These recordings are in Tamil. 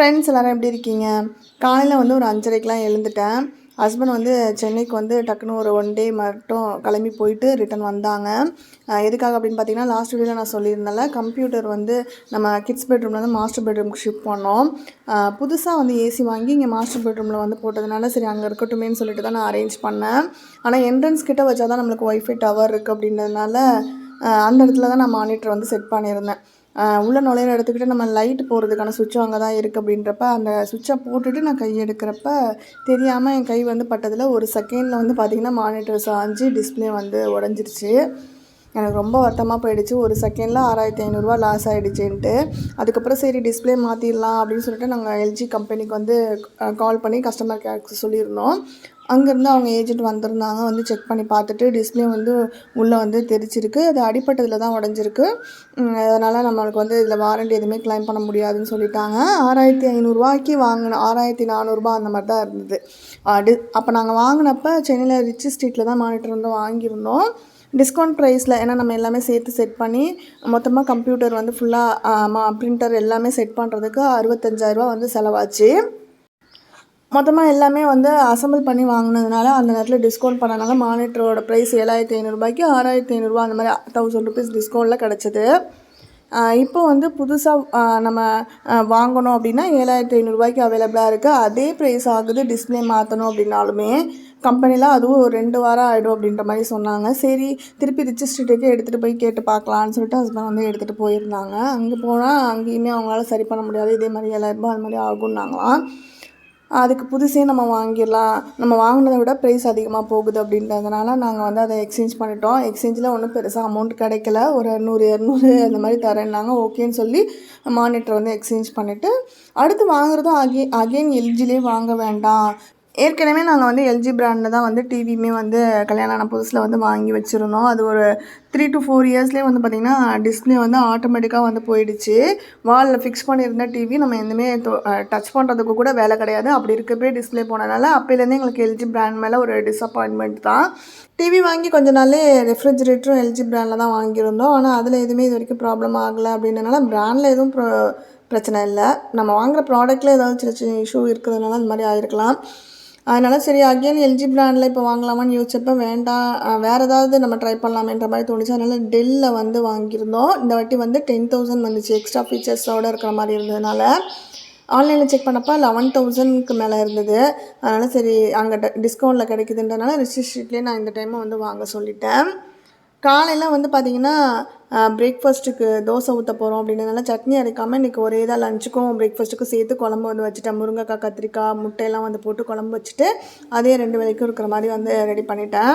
ஃப்ரெண்ட்ஸ் எல்லோரும் எப்படி இருக்கீங்க? காலையில் வந்து ஒரு அஞ்சரைக்கெலாம் எழுந்துட்டேன். ஹஸ்பண்ட் வந்து சென்னைக்கு வந்து டக்குன்னு ஒரு ஒன் டே மட்டும் கிளம்பி போயிட்டு ரிட்டன் வந்தாங்க. எதுக்காக அப்படின்னு பார்த்தீங்கன்னா லாஸ்ட் வீடியோ நான் சொல்லியிருந்தேன்ல கம்ப்யூட்டர் வந்து நம்ம கிட்ஸ் பெட்ரூம்லேருந்து மாஸ்டர் பெட்ரூம்க்கு ஷிஃப்ட் பண்ணோம். புதுசாக வந்து ஏசி வாங்கி இங்கே மாஸ்டர் பெட்ரூமில் வந்து போட்டதுனால சரி அங்கே இருக்கட்டுமேன்னு சொல்லிட்டு தான் நான் அரேஞ்ச் பண்ணேன். ஆனால் என்ட்ரன்ஸ் கிட்ட வச்சா தான் நம்மளுக்கு ஒய்ஃபை டவர் இருக்குது அப்படின்றதுனால அந்த இடத்துல தான் நான் மானிட்டர் வந்து செட் பண்ணியிருந்தேன். உள்ளே நுழையிற இடத்துக்கிட்ட நம்ம லைட் போகிறதுக்கான சுவிட்சும் அங்கே தான் இருக்குது அப்படின்றப்ப அந்த சுவிட்சை போட்டுட்டு நான் கை எடுக்கிறப்ப தெரியாமல் என் கை வந்து பட்டதில் ஒரு செகண்டில் வந்து பார்த்திங்கன்னா மானிட்டர் சாஞ்சு டிஸ்பிளே வந்து உடஞ்சிருச்சு. எனக்கு ரொம்ப வருத்தமாக போயிடுச்சு. ஒரு செகண்டில் ஆறாயிரத்தி ஐநூறுரூவா லாஸ் ஆகிடுச்சின்ட்டு அதுக்கப்புறம் சரி டிஸ்பிளே மாற்றிடலாம் அப்படின்னு சொல்லிட்டு நாங்கள் எல்ஜி கம்பெனிக்கு வந்து கால் பண்ணி கஸ்டமர் கேருக்கு சொல்லியிருந்தோம். அங்கேருந்து அவங்க ஏஜென்ட் வந்திருந்தாங்க வந்து செக் பண்ணி பார்த்துட்டு டிஸ்ப்ளே வந்து உள்ளே வந்து தெரிச்சிருக்கு அது அடிப்பட்டதில் தான் உடஞ்சிருக்கு. அதனால் நம்மளுக்கு வந்து இதில் வாரண்டி எதுவுமே க்ளைம் பண்ண முடியாதுன்னு சொல்லிட்டாங்க. ஆறாயிரத்தி ஐநூறுரூவாய்க்கு வாங்கின ஆறாயிரத்தி நானூறுரூபா அந்த மாதிரி தான் இருந்தது. டி அப்போ நாங்கள் வாங்கினப்ப சென்னையில் ரிச் ஸ்ட்ரீட்டில் தான் மானிட்டர் வந்து வாங்கியிருந்தோம். டிஸ்கவுண்ட் ப்ரைஸில் ஏன்னா நம்ம எல்லாமே சேர்த்து செட் பண்ணி மொத்தமாக கம்ப்யூட்டர் வந்து ஃபுல்லாக பிரிண்டர் எல்லாமே செட் பண்ணுறதுக்கு அறுபத்தஞ்சாயிரரூபா வந்து செலவாச்சு. மொத்தமாக எல்லாமே வந்து அசம்பிள் பண்ணி வாங்கினதுனால அந்த நேரத்தில் டிஸ்கவுண்ட் பண்ணனால மானிட்டரோட ப்ரைஸ் ஏழாயிரத்தி ஐநூறுரூபாய்க்கு ஆறாயிரத்தி ஐநூறுரூவா அந்த மாதிரி தௌசண்ட் ருபீஸ் டிஸ்கவுண்ட்டில் கிடச்சிது. இப்போ வந்து புதுசாக நம்ம வாங்கணும் அப்படின்னா ஏழாயிரத்தி ஐநூறுரூவாய்க்கு அவைலபிளாக இருக்குது அதே ப்ரைஸ் ஆகுது டிஸ்ப்ளே மாற்றணும் அப்படின்னாலுமே கம்பெனியில் அதுவும் ஒரு ரெண்டு வாரம் ஆகிடும் அப்படின்ற மாதிரி சொன்னாங்க. சரி திருப்பி ரிஜிஸ்ட்ரேட்டுக்கு எடுத்துகிட்டு போய் கேட்டு பார்க்கலான்னு சொல்லிட்டு ஹஸ்பண்ட் வந்து எடுத்துகிட்டு போயிருந்தாங்க. அங்கே போனால் அங்கேயுமே அவங்களால சரி பண்ண முடியாது. இதே மாதிரி ஏழாயிரரூபா அது மாதிரி ஆகும்னாங்களாம். அதுக்கு புதுசே நம்ம வாங்கிடலாம். நம்ம வாங்கினதை விட ப்ரைஸ் அதிகமாக போகுது அப்படின்றதுனால நாங்கள் வந்து அதை எக்ஸ்சேஞ்ச் பண்ணிட்டோம். எக்ஸ்சேஞ்சில் ஒன்றும் பெருசாக அமௌண்ட் கிடைக்கல. ஒரு நூறு இரநூறு அந்த மாதிரி தரேன்னாங்க. ஓகேன்னு சொல்லி மானிட்டர் வந்து எக்ஸ்சேஞ்ச் பண்ணிவிட்டு அடுத்து வாங்குறதும் அகே அகெயின் எல்ஜிலே வாங்க வேண்டாம். ஏற்கனவே நாங்கள் வந்து எல்ஜி பிராண்டில் தான் வந்து டிவியுமே வந்து கல்யாணம் ஆன புதுசில் வந்து வாங்கி வச்சுருந்தோம். அது ஒரு த்ரீ டு ஃபோர் இயர்ஸ்லேயே வந்து பார்த்திங்கன்னா டிஸ்பிளே வந்து ஆட்டோமேட்டிக்காக வந்து போயிடுச்சு. வாலில் ஃபிக்ஸ் பண்ணியிருந்த டிவி நம்ம எதுவுமே டச் பண்ணுறதுக்கு கூட வேலை கிடையாது. அப்படி இருக்கப்பே டிஸ்பிளே போனதுனால அப்போலேருந்தே எங்களுக்கு எல்ஜி பிராண்ட் மேலே ஒரு டிஸப்பாயின்மெண்ட் தான். டிவி வாங்கி கொஞ்ச நாளே ரெஃப்ரிஜிரேட்டரும் எல்ஜி பிராண்டில் தான் வாங்கியிருந்தோம். ஆனால் அதில் எதுவுமே இது வரைக்கும் ப்ராப்ளம் ஆகலை அப்படின்றனால பிராண்டில் எதுவும் ப்ரோ பிரச்சனை இல்லை. நம்ம வாங்குகிற ப்ராடக்ட்டில் ஏதாவது சின்ன சின்ன இஷ்யூ இருக்கிறதுனால அந்த மாதிரி ஆகிருக்கலாம் அதனால் சரி அகெயின் எல்ஜி ப்ராண்டில் இப்போ வாங்கலாமான்னு யோசிச்சப்போ வேண்டாம். வேறு ஏதாவது நம்ம ட்ரை பண்ணலாமேன்ற மாதிரி தோணுச்சு. அதனால் டெல்லில் வந்து வாங்கியிருந்தோம். இந்த வாட்டி வந்து டென் தௌசண்ட் வந்துச்சு. எக்ஸ்ட்ரா ஃபீச்சர்ஸோடு இருக்கிற மாதிரி இருந்ததுனால ஆன்லைனில் செக் பண்ணப்போ லெவன் தௌசண்ட்க்கு மேலே இருந்தது. அதனால் சரி அங்கே டிஸ்கவுண்ட்டில் கிடைக்குதுன்றனால ரிஜிஸ்ட்ரேட்லேயே நான் இந்த டைமை வந்து வாங்க சொல்லிட்டேன். காலையில் வந்து பார்த்திங்கன்னா பிரேக்ஃபாஸ்ட்டுக்கு தோசை ஊற்ற போகிறோம் அப்படின்றதுனால சட்னி அரைக்காமல் இன்றைக்கி ஒரே தான் லஞ்சுக்கும் பிரேக்ஃபாஸ்ட்டுக்கும் சேர்த்து குழம்பு வந்து வச்சுட்டேன். முருங்கைக்காய் கத்திரிக்காய் முட்டையெல்லாம் வந்து போட்டு குழம்பு வச்சுட்டு அதே ரெண்டு வேலைக்கும் இருக்கிற மாதிரி வந்து ரெடி பண்ணிட்டேன்.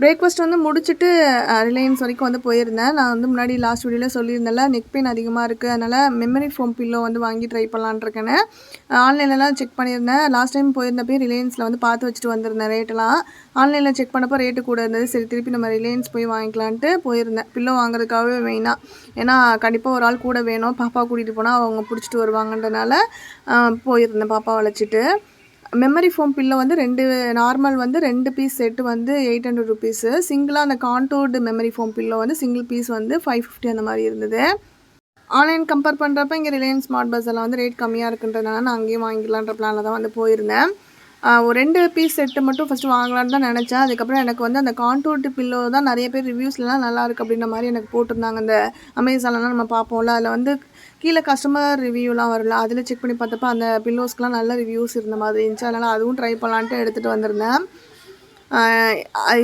பிரேக்ஃபாஸ்ட் வந்து முடிச்சுட்டு ரிலையன்ஸ் வரைக்கும் வந்து போயிருந்தேன். நான் வந்து முன்னாடி லாஸ்ட் வீடியோவில் சொல்லியிருந்தேன்ல நெக் பெயின் அதிகமாக இருக்குது அதனால் மெமரி ஃபோம் பில்லோ வந்து வாங்கி ட்ரை பண்ணலான்ட்ருக்கேன் ஆன்லைன்லலாம் செக் பண்ணியிருந்தேன். லாஸ்ட் டைம் போயிருந்தப்போ ரிலையன்ஸில் வந்து பார்த்து வச்சுட்டு வந்திருந்தேன் ரேட்டெல்லாம் ஆன்லைனில் செக் பண்ணப்போ ரேட்டு கூட இருந்தது. சரி திருப்பி நம்ம ரிலையன்ஸ் போய் வாங்கிக்கலான்ட்டு போயிருந்தேன். பில்லோ வாங்குறதுக்காகவே மெயினாக ஏன்னா கண்டிப்பாக ஒரு ஆள் கூட வேணும். பாப்பா கூட்டிகிட்டு போனால் அவங்க பிடிச்சிட்டு வருவாங்கன்றனால போயிருந்தேன். பாப்பா வளைச்சிட்டு. மெமரி ஃபோம் பில்லை வந்து ரெண்டு நார்மல் வந்து ரெண்டு பீஸ் செட்டு வந்து எயிட் ஹண்ட்ரட் ருபீஸு சிங்கிளாக அந்த கான்டோர்டு மெமரி ஃபோம் பில்லோ வந்து சிங்கிள் பீஸ் வந்து ஃபைவ் ஃபிஃப்டி அந்த மாதிரி இருந்தது. ஆன்லைன் கம்பேர் பண்ணுறப்ப இங்கே ரிலையன்ஸ் ஸ்மார்ட் பஸ்ஸில் வந்து ரேட் கம்மியாக இருக்குன்றதுனால நான் அங்கேயும் வாங்கிக்கலான்ற பிளானில் தான் வந்து போயிருந்தேன். ஒரு ரெண்டு பீஸ் செட்டு மட்டும் ஃபஸ்ட்டு வாங்கலான்னு தான் நினச்சேன். அதுக்கப்புறம் எனக்கு வந்து அந்த கான்டோர்டு பில்லோ தான் நிறைய பேர் ரிவ்யூஸ்லாம் நல்லாயிருக்கு அப்படின்ற மாதிரி எனக்கு போட்டிருந்தாங்க. அந்த அமேசான்லாம் நம்ம பார்ப்போம்ல அதில் வந்து கீழே கஸ்டமர் ரிவ்யூலாம் வரல அதில் செக் பண்ணி பார்த்தப்ப அந்த பில்லோஸ்க்குலாம் நல்ல ரிவ்யூஸ் இருந்த மாதிரி இருந்துச்சு. அதனால் அதுவும் ட்ரை பண்ணலான்ட்டு எடுத்துகிட்டு வந்திருந்தேன்.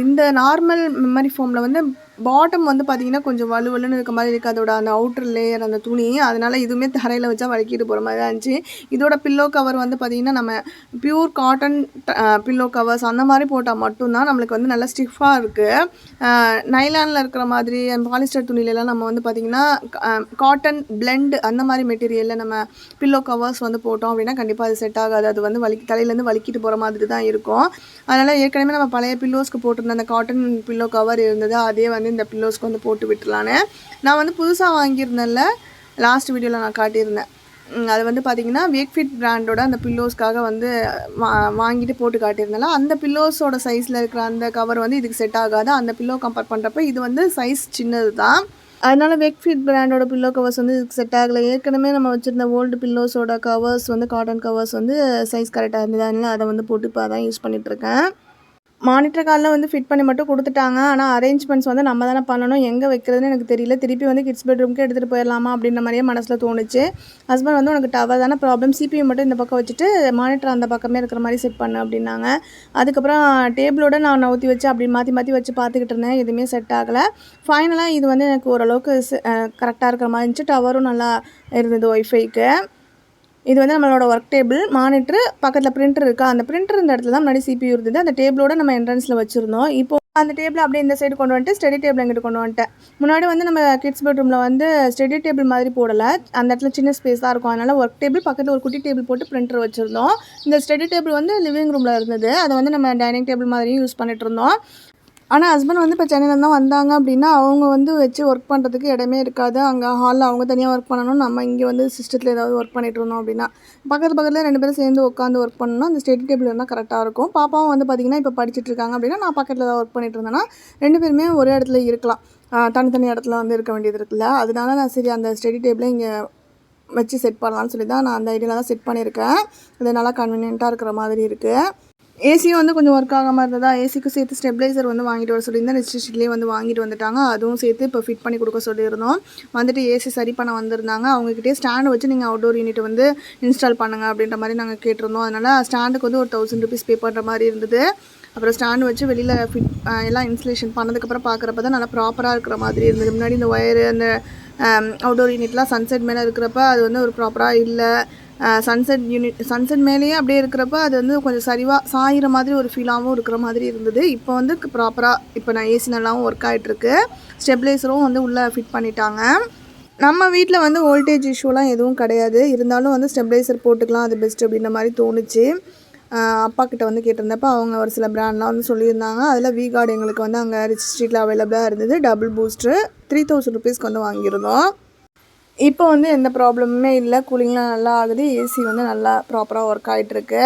இந்த நார்மல் மெமரி ஃபோமில் வந்து பாட்டம் வந்து பார்த்திங்கன்னா கொஞ்சம் வலுவலுன்னு இருக்க மாதிரி இருக்குது அதோட அந்த அவுட்டர் லேயர் அந்த துணி அதனால் இதுவுமே தரையில் வச்சா வலிக்கிட்டு போகிற மாதிரி தான் இருந்துச்சு. இதோட பில்லோ கவர் வந்து பார்த்திங்கன்னா நம்ம பியூர் காட்டன் பில்லோ கவர்ஸ் அந்த மாதிரி போட்டால் மட்டும்தான் நம்மளுக்கு வந்து நல்லா ஸ்டிஃபாக இருக்குது நைலானில் இருக்கிற மாதிரி பாலிஸ்டர் துணியிலலாம் நம்ம வந்து பார்த்திங்கன்னா காட்டன் பிளெண்ட் அந்த மாதிரி மெட்டீரியலில் நம்ம பில்லோ கவர்ஸ் வந்து போட்டோம் அப்படின்னா கண்டிப்பாக அது செட் ஆகாது. அது வந்து வலி தலையிலேருந்து வலிக்கிட்டு போகிற மாதிரி தான் இருக்கும். அதனால் ஏற்கனவே நம்ம பழைய பில்லோஸ்க்கு போட்டிருந்த அந்த காட்டன் பில்லோ கவர் இருந்தது அதே வந்து இந்த பில்லோஸ்க்கு வந்து போட்டு விட்டுலான்னு நான் வந்து புதுசாக வாங்கியிருந்தேன்ல லாஸ்ட் வீடியோவில் நான் காட்டியிருந்தேன். அது வந்து பார்த்திங்கன்னா வேக்ஃபிட் பிராண்டோட அந்த பில்லோஸ்க்காக வந்து வா வாங்கிட்டு போட்டு காட்டியிருந்தால அந்த பில்லோஸோட சைஸில் இருக்கிற அந்த கவர் வந்து இதுக்கு செட் ஆகாது. அந்த பில்லோ கம்பேர் பண்ணுறப்ப இது வந்து சைஸ் சின்னது தான் அதனால் வெக்ஃபிட் பிராண்டோட பில்லோ கவர்ஸ் வந்து இதுக்கு செட் ஆகலை. ஏற்கனவே நம்ம வச்சுருந்த ஓல்டு பில்லோஸோட கவர்ஸ் வந்து காட்டன் கவர்ஸ் வந்து சைஸ் கரெக்டாக இருந்தது அதனால் அதை வந்து போட்டு இப்போ அதான் யூஸ் பண்ணிகிட்ருக்கேன் மானிட்டர் காலில் வந்து ஃபிட் பண்ணி மட்டும் கொடுத்துட்டாங்க. ஆனால் அரேஞ்ச்மெண்ட்ஸ் வந்து நம்ம தானே பண்ணணும். எங்கே வைக்கிறதுன்னு எனக்கு தெரியல. திருப்பி வந்து கிட்ஸ் பெட்ரூம்க்கு எடுத்துகிட்டு போயிடலாமா அப்படின்ற மாதிரியே மனசில் தோணுச்சு. ஹஸ்பண்ட் வந்து உனக்கு டவர் தானே ப்ராப்ளம் சிபியூ மட்டும் இந்த பக்கம் வச்சுட்டு மானிட்டர் அந்த பக்கமே இருக்கிற மாதிரி செட் பண்ணு அப்படின்னாங்க. அதுக்கப்புறம் டேபிளோட நான் நவுத்தி வச்சு அப்படி மாற்றி மாற்றி வச்சு பார்த்துக்கிட்டு இருந்தேன். எதுவுமே செட் ஆகலை. ஃபைனலாக இது வந்து எனக்கு ஓரளவுக்கு கரெக்டாக இருக்கிற மாதிரி இருந்துச்சு. டவரும் நல்லா இருந்தது ஒய்ஃபைக்கு இது வந்து நம்மளோட ஒர்க் டேபிள் மானிட்ரு பக்கத்தில் பிரிண்டர் இருக்கா? அந்த பிரிண்டர் இந்த இடத்துல தான் முன்னாடி சிபியூ இருந்தது. அந்த டேபிளோட நம்ம என்ட்ரன்ஸில் வச்சுருந்தோம். இப்போ அந்த டேபிள் அப்படியே இந்த சைடு கொண்டு வந்துட்டு ஸ்டடி டேபிள் எங்கிட்ட கொண்டு வந்துட்டேன். முன்னாடி வந்து நம்ம கிட்ஸ் பெட்ரூமில் வந்து ஸ்டடி டேபிள் மாதிரி போடலை. அந்த இடத்துல சின்ன ஸ்பேஸ் தான் இருக்கும். அதனால் ஒர்க் டேபிள் பக்கத்தில் ஒரு குட்டி டேபிள் போட்டு பிரிண்டர் வச்சுருந்தோம். இந்த ஸ்டடி டேபிள் வந்து லிவிங் ரூமில் இருந்தது. அதை வந்து நம்ம டைனிங் டேபிள் மாதிரியும் யூஸ் பண்ணிட்டு இருந்தோம். ஆனால் ஹஸ்பண்ட் வந்து இப்போ சென்னையில் தான் வந்தாங்க அப்படின்னா அவங்க வந்து வச்சு ஒர்க் பண்ணுறதுக்கு இடமே இருக்காது. அங்கே ஹாலில் அவங்க தனியாக ஒர்க் பண்ணணும். நம்ம இங்கே வந்து சிஸ்டத்தில் ஏதாவது ஒர்க் பண்ணிட்டு இருந்தோம் அப்படின்னா பக்கத்து பக்கத்தில் ரெண்டு பேரும் சேர்ந்து உட்காந்து ஒர்க் பண்ணணும் அந்த ஸ்டடி டேபிள் இருந்தால் கரெக்டாக இருக்கும். பாப்பாவும் வந்து பார்த்திங்கன்னா இப்போ படிச்சுட்டு இருக்காங்க அப்படின்னா நான் பக்கத்தில் ஏதாவது ஒர்க் பண்ணிட்டு இருந்தேன்னா ரெண்டு பேருமே ஒரே இடத்துல இருக்கலாம். தனித்தனி இடத்துல வந்து இருக்க வேண்டியது இருக்குல்ல. அதனால நான் சரி அந்த ஸ்டடி டேபிளை இங்கே வச்சு செட் பண்ணலாம்னு சொல்லி தான் நான் அந்த ஐடியாவில் தான் செட் பண்ணியிருக்கேன். இது நல்லா கன்வீனியண்ட்டாக இருக்கிற மாதிரி இருக்குது ஏசியும் வந்து கொஞ்சம் ஒர்க் ஆகாமல் இருந்ததா? ஏசிக்கு சேர்த்து ஸ்டெப்லைசர் வந்து வாங்கிட்டு வர சொல்லியிருந்தேன் ரெஜிஸ்ட்ரேஷன்லேயே வந்து வாங்கிட்டு வந்துட்டாங்க. அதுவும் சேர்த்து இப்போ ஃபிட் பண்ணி கொடுக்க சொல்லியிருந்தோம். வந்துட்டு ஏசி சரி பண்ண வந்திருந்தாங்க. அவங்ககிட்டயே ஸ்டாண்டு வச்சு நீங்கள் அவுட்டோர் யூனிட் வந்து இன்ஸ்டால் பண்ணுங்க அப்படின்ற மாதிரி நாங்கள் கேட்டிருந்தோம். அதனால் ஸ்டாண்டுக்கு வந்து ஒரு தௌசண்ட் ருபீஸ் பே பண்ணுற மாதிரி இருந்தது. அப்புறம் ஸ்டாண்டு வச்சு வெளியில் ஃபிட் எல்லாம் இன்ஸ்டலேஷன் பண்ணதுக்கப்புறம் பார்க்குறப்ப தான் நல்லா ப்ராப்பராக இருக்கிற மாதிரி இருந்தது. முன்னாடி இந்த ஒயரு அந்த அவுடோர் யூனிட்லாம் சன்செட் மேலே இருக்கிறப்ப அது வந்து ஒரு ப்ராப்பராக இல்லை. சன்செட் யூனிட் சன்செட் மேலேயே அப்படியே இருக்கிறப்ப அது வந்து கொஞ்சம் சரிவாக சாயிற மாதிரி ஒரு ஃபீலாகவும் இருக்கிற மாதிரி இருந்தது. இப்போ வந்து ப்ராப்பராக இப்போ நான் ஏசி நல்லாவும் ஒர்க் ஆகிட்டுருக்கு ஸ்டெபிளைசரும் வந்து உள்ளே ஃபிட் பண்ணிட்டாங்க. நம்ம வீட்டில் வந்து வோல்டேஜ் இஷ்யூலாம் எதுவும் கிடையாது. இருந்தாலும் வந்து ஸ்டெபிளைசர் போட்டுக்கலாம் அது பெஸ்ட் அப்படின்ற மாதிரி தோணுச்சு. அப்பா கிட்ட வந்து கேட்டிருந்தப்ப அவங்க ஒரு சில ப்ராண்ட்லாம் வந்து சொல்லியிருந்தாங்க. அதில் வி கார்டு எங்களுக்கு வந்து அங்கே ரிச் ஸ்ட்ரீட்டில் அவைலபிளாக இருந்தது. டபுள் பூஸ்ட்ரு த்ரீ தௌசண்ட் ருபீஸ்க்கு வந்து வாங்கியிருந்தோம். இப்போ வந்து எந்த ப்ராப்ளமுமே இல்லை. கூலிங்லாம் நல்லா ஆகுது. ஏசி வந்து நல்லா ப்ராப்பராக ஒர்க் ஆகிட்டுருக்கு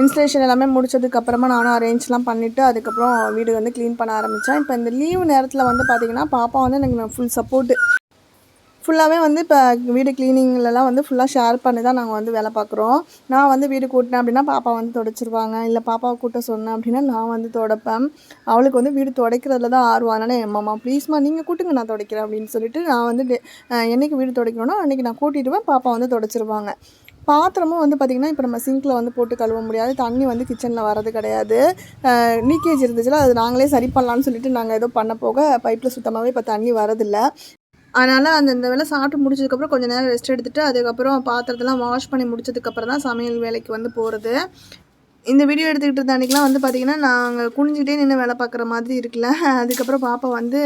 இன்ஸ்டலேஷன் எல்லாமே முடிச்சதுக்கு அப்புறமா நானும் அரேஞ்ச்லாம் பண்ணிவிட்டு அதுக்கப்புறம் வீடு வந்து க்ளீன் பண்ண ஆரம்பித்தேன் இப்போ இந்த லீவு நேரத்தில் வந்து பார்த்திங்கன்னா பாப்பா வந்து எனக்கு ஃபுல் சப்போர்ட்டு ஃபுல்லாகவே வந்து இப்போ வீடு க்ளீனிங்லலாம் வந்து ஃபுல்லாக ஷேர் பண்ணி தான் நாங்கள் வந்து வேலை பார்க்குறோம். நான் வந்து வீடு கூட்டினேன் அப்படின்னா பாப்பா வந்து தொடச்சிருவாங்க. இல்லை பாப்பாவை கூட்ட சொன்னேன் அப்படின்னா நான் வந்து துடைப்பேன். அவளுக்கு வந்து வீடு துடைக்கிறதுல தான் ஆர்வம். அதனால் எம்மாம்மா ப்ளீஸ்மா நீங்கள் கூட்டுங்க நான் துடைக்கிறேன் அப்படின்னு சொல்லிட்டு நான் வந்து என்னைக்கு வீடு துடைக்கணும்னா அன்றைக்கி நான் கூட்டிடுவேன். பாப்பா வந்து துடைச்சிருவாங்க. பாத்திரமும் வந்து பார்த்திங்கன்னா இப்போ நம்ம சிங்கில் வந்து போட்டு கழுவ முடியாது. தண்ணி வந்து கிச்சனில் வர்றது கிடையாது. லீக்கேஜ் இருந்துச்சுன்னா அது நாங்களே சரி பண்ணலான்னு சொல்லிட்டு நாங்கள் ஏதோ பண்ண போக பைப்பில் சுத்தமாகவே இப்போ தண்ணி வரதில்லை அதனால் அந்த இந்த வேலை சாப்பிட்டு முடிச்சதுக்கப்புறம் கொஞ்சம் நேரம் ரெஸ்ட் எடுத்துகிட்டு அதுக்கப்புறம் பாத்திரத்தெல்லாம் வாஷ் பண்ணி முடிச்சதுக்கப்புறம் தான் சமையல் வேலைக்கு வந்து போகிறது இந்த வீடியோ எடுத்துக்கிட்டு இருந்த அன்றைக்கெலாம் வந்து பார்த்திங்கன்னா நாங்கள் குனிஞ்சிக்கிட்டே நின்று வேலை பார்க்குற மாதிரி இருக்குல்ல. அதுக்கப்புறம் பாப்பா வந்து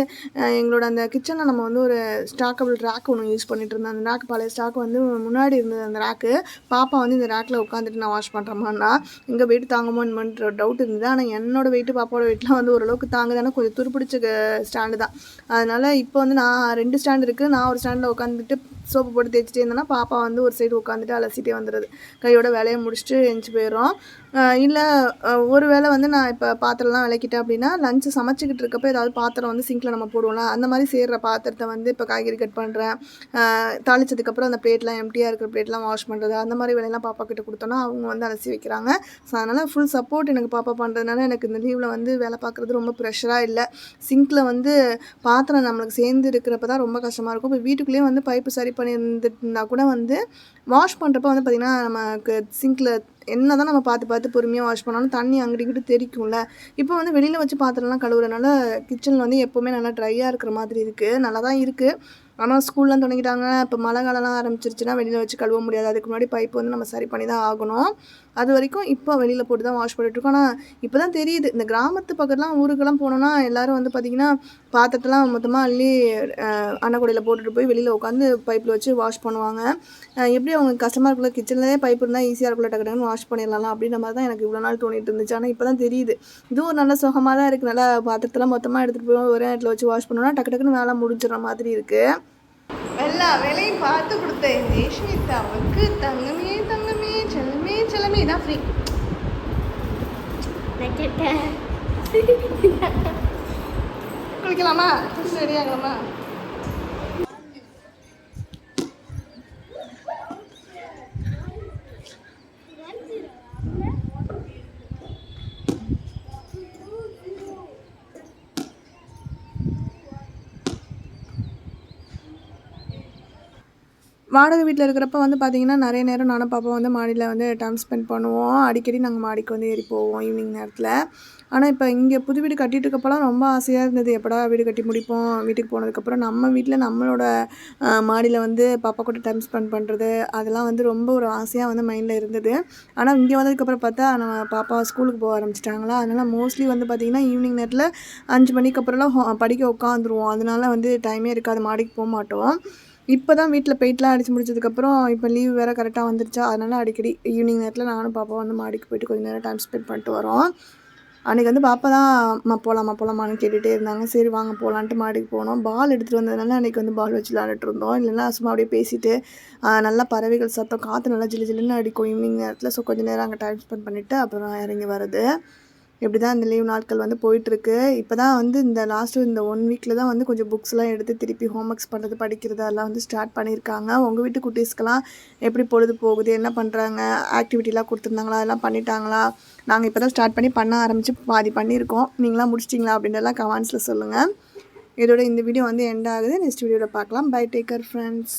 எங்களோட அந்த கிச்சனில் நம்ம வந்து ஒரு ஸ்டாக்கபிள் ரேக் ஒன்று யூஸ் பண்ணிட்டு இருந்தோம் அந்த ரேக் பழைய ஸ்டாக் வந்து முன்னாடி இருந்தது அந்த ரேக்கு பாப்பா வந்து இந்த ரேக்கில் உட்காந்துட்டு நான் வாஷ் பண்ணுறோமான்னா எங்கள் வெயிட் தாங்குமோன்ற டவுட் இருந்தது. ஆனால் என்னோடய வெயிட்டு பாப்பாவோட வெயிட்லாம் வந்து ஓரளவுக்கு தாங்குதானே கொஞ்சம் துருப்பிடிச்ச ஸ்டாண்டு தான். அதனால் இப்போ வந்து நான் ரெண்டு ஸ்டாண்ட் இருக்குது நான் ஒரு ஸ்டாண்டில் உட்காந்துட்டு சோப்பு போட்டு தேய்ச்சிட்டே இருந்தேன்னா பாப்பா வந்து ஒரு சைடு உட்காந்துட்டு அலசிட்டே வந்துடுது கையோட வேலையை முடிச்சுட்டு எஞ்சி போயிடும் இல்லை ஒரு வேளை வந்து நான் இப்போ பாத்திரம்லாம் விளக்கிட்டேன் அப்படின்னா லஞ்சு சமைச்சிக்கிட்டு இருக்கப்போ ஏதாவது பாத்திரம் வந்து சிங்கில் நம்ம போடுவோம்ல அந்த மாதிரி சேர்கிற பாத்திரத்தை வந்து இப்போ காய்கறி கட் பண்ணுறேன் தாளிச்சதுக்கப்புறம் அந்த பிளேட்லாம் எம்டியாக இருக்கிற பிளேட்லாம் வாஷ் பண்ணுறது அந்த மாதிரி வேலையெல்லாம் பாப்பா கிட்ட கொடுத்தோன்னா அவங்க வந்து அலசி வைக்கிறாங்க. ஸோ அதனால் ஃபுல் சப்போர்ட் எனக்கு பாப்பா பண்ணுறதுனால எனக்கு இந்த லீவில் வந்து வேலை பார்க்குறது ரொம்ப ப்ரெஷராக இல்லை. சிங்கில் வந்து பாத்திரம் நம்மளுக்கு சேர்ந்து இருக்கிறப்ப தான் ரொம்ப கஷ்டமாக இருக்கும். இப்போ வீட்டுக்குள்ளேயே வந்து பைப்பு சரி பண்ணியிருந்துட்டுனா கூட வந்து வாஷ் பண்ணுறப்ப வந்து பார்த்திங்கன்னா நமக்கு சிங்கில் என்ன தான் நம்ம பார்த்து பார்த்து பொறுமையாக வாஷ் பண்ணாலும் தண்ணி அங்கிட்டு இங்கிட்டு தெரிக்கும்ல இப்போ வந்து வெளியில் வச்சு பாத்திரம்லாம் கழுவுறதுனால கிச்சனில் வந்து எப்போவுமே நல்லா ட்ரையாக இருக்கிற மாதிரி இருக்குது நல்லா தான் இருக்குது ஆனால் ஸ்கூல்லாம் தொடங்கிட்டாங்க. இப்போ மழை காலம்லாம் ஆரம்பிச்சிருச்சுன்னா வெளியில் வச்சு கழுவ முடியாது. அதுக்கு முன்னாடி பைப் வந்து நம்ம சரி பண்ணி தான் ஆகணும். அது வரைக்கும் இப்போ வெளியில் போட்டு தான் வாஷ் பண்ணிட்டுருக்கோம் ஆனால் இப்போ தான் தெரியுது. இந்த கிராமத்து பக்கத்துலாம் ஊருக்கெல்லாம் போனோன்னா எல்லாரும் வந்து பார்த்திங்கன்னா பாத்திரத்தெல்லாம் மொத்தமாக அள்ளி அன்னக்கூடையில் போட்டுட்டு போய் வெளியில் உட்காந்து பைப்பில் வச்சு வாஷ் பண்ணுவாங்க. எப்படி அவங்க கஷ்டமாக இருக்குல்ல கிச்சன்லேயே பைப் இருந்தால் ஈஸியாக இருக்குல்ல டக்கு டக்குன்னு வாஷ் பண்ணிடலாம் அப்படின்ற மாதிரி தான் எனக்கு இவ்வளோ நாள் தோணிட்டு இருந்துச்சு. ஆனால் இப்போ தான் தெரியுது. இதுவும் ஒரு நல்ல சுகமாக தான் இருக்குது நல்லா பாத்திரத்தெல்லாம் மொத்தமாக எடுத்துகிட்டு போய் ஒரே நேரத்தில் வச்சு வாஷ் பண்ணோன்னா டக்கு டக்குன்னு வேலை முடிஞ்சிடற மாதிரி இருக்குது எல்லா வேலையும் பார்த்து கொடுத்த இந்த யஷ்மிதாவுக்கு தங்கமே தங்கமே செல்லமே செல்லமே. இதான் ஃப்ரீ குளிக்கலாமா? ரெடி ஆகலாமா? வாடகை வீட்டில் இருக்கிறப்ப வந்து பார்த்திங்கன்னா நிறைய நேரம் நானும் பாப்பா வந்து மாடியில் வந்து டைம் ஸ்பெண்ட் பண்ணுவோம். அடிக்கடி நாங்கள் மாடிக்கு வந்து ஏறி போவோம் ஈவினிங் நேரத்தில். ஆனால் இப்போ இங்கே புது வீடு கட்டிகிட்டு இருக்கப்போலாம் ரொம்ப ஆசையாக இருந்தது. எப்படா வீடு கட்டி முடிப்போம்? வீட்டுக்கு போனதுக்கப்புறம் நம்ம வீட்டில் நம்மளோட மாடியில் வந்து பாப்பா கூட டைம் ஸ்பெண்ட் பண்ணுறது அதெல்லாம் வந்து ரொம்ப ஒரு ஆசையாக வந்து மைண்டில் இருந்தது. ஆனால் இங்கே வந்ததுக்கப்புறம் பார்த்தா நம்ம பாப்பா ஸ்கூலுக்கு போக ஆரம்பிச்சிட்டாங்களா? அதனால் மோஸ்ட்லி வந்து பார்த்திங்கன்னா ஈவினிங் நேரத்தில் அஞ்சு மணிக்கு அப்புறம்லாம் படிக்க உட்காந்துருவோம். அதனால வந்து டைமே இருக்காது. மாடிக்கு போக மாட்டோம். இப்போ தான் வீட்டில் பெயிட்லாம் அடித்து முடிச்சதுக்கப்புறம் இப்போ லீவ் வேறு கரெக்டாக வந்துருச்சா? அதனால் அடிக்கடி ஈவினிங் நேரத்தில் நானும் பாப்பா வந்து மாடிக்கு போயிட்டு கொஞ்சம் நேரம் டைம் ஸ்பெண்ட் பண்ணிட்டு வரோம். அன்றைக்கி வந்து பாப்பா தான் அம்மா போகலாமா போகலாமான்னு கேட்டுகிட்டே இருந்தாங்க. சரி வாங்க போகலான்ட்டு மாடிக்கு போனோம். பால் எடுத்துகிட்டு வந்ததுனால அன்றைக்கி வந்து பால் வச்சு விளையாண்டுட்டு இருந்தோம். இல்லைன்னா சும்மா அப்படியே பேசிட்டு நல்லா பறவைகள் சத்தம் காற்று நல்லா ஜில்லு ஜில்லுன்னு அடிக்கும் ஈவினிங் நேரத்தில். ஸோ கொஞ்சம் நேரம் அங்கே டைம் ஸ்பெண்ட் பண்ணிவிட்டு அப்புறம் இறங்கி வருது இப்படி தான் இந்த லீவ் நாட்கள் வந்து போயிட்டுருக்கு. இப்போ தான் வந்து இந்த லாஸ்ட்டு இந்த ஒன் வீக்கில் தான் வந்து கொஞ்சம் புக்ஸ்லாம் எடுத்து திருப்பி ஹோம் ஒர்க்ஸ் பண்ணுறது படிக்கிறது அதெல்லாம் வந்து ஸ்டார்ட் பண்ணியிருக்காங்க. உங்கள் வீட்டு குட்டீஸ்க்கெலாம் எப்படி பொழுது போகுது? என்ன பண்ணுறாங்க ஆக்டிவிட்டிலாம் கொடுத்துருந்தாங்களா? அதெல்லாம் பண்ணிட்டாங்களா? நாங்கள் இப்போ தான் ஸ்டார்ட் பண்ணி பண்ண ஆரம்பித்து பாதி பண்ணியிருக்கோம். நீங்களாம் முடிச்சிட்டிங்களா அப்படின்றலாம் கமெண்ட்ஸில் சொல்லுங்கள் இதோட இந்த வீடியோ வந்து எண்ட் ஆகுது. நெக்ஸ்ட் வீடியோவில் பார்க்கலாம். By taker friends